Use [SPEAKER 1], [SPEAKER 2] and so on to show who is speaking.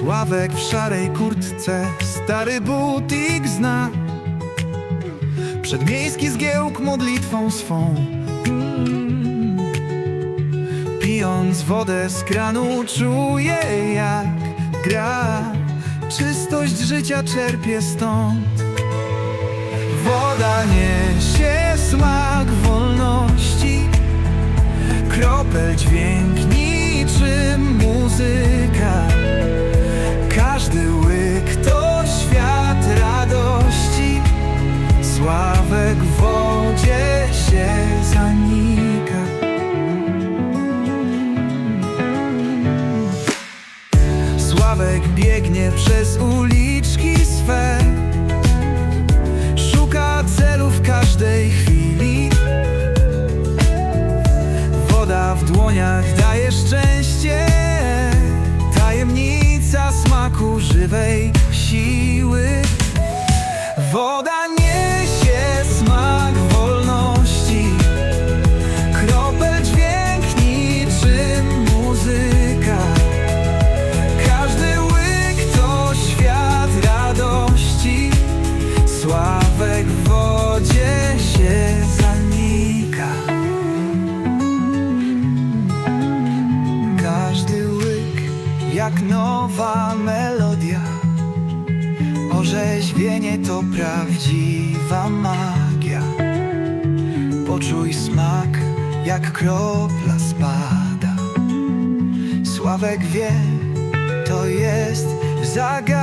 [SPEAKER 1] Sławek w szarej kurtce Stary butik zna. Przedmiejski zgiełk modlitwą swą. Pijąc wodę z kranu Czuję jak gra. Czystość życia czerpie stąd. Woda niesie smak wolności. Kropel dźwięk niczym muzyka Sławek w wodzie się zanika. Sławek biegnie przez uliczki swe. Szuka celu w każdej chwili. Woda w dłoniach daje szczęście. Tajemnica smaku żywej jak nowa melodia. Orzeźwienie to prawdziwa magia. Poczuj smak jak kropla spada. Sławek wie, to jest zagadka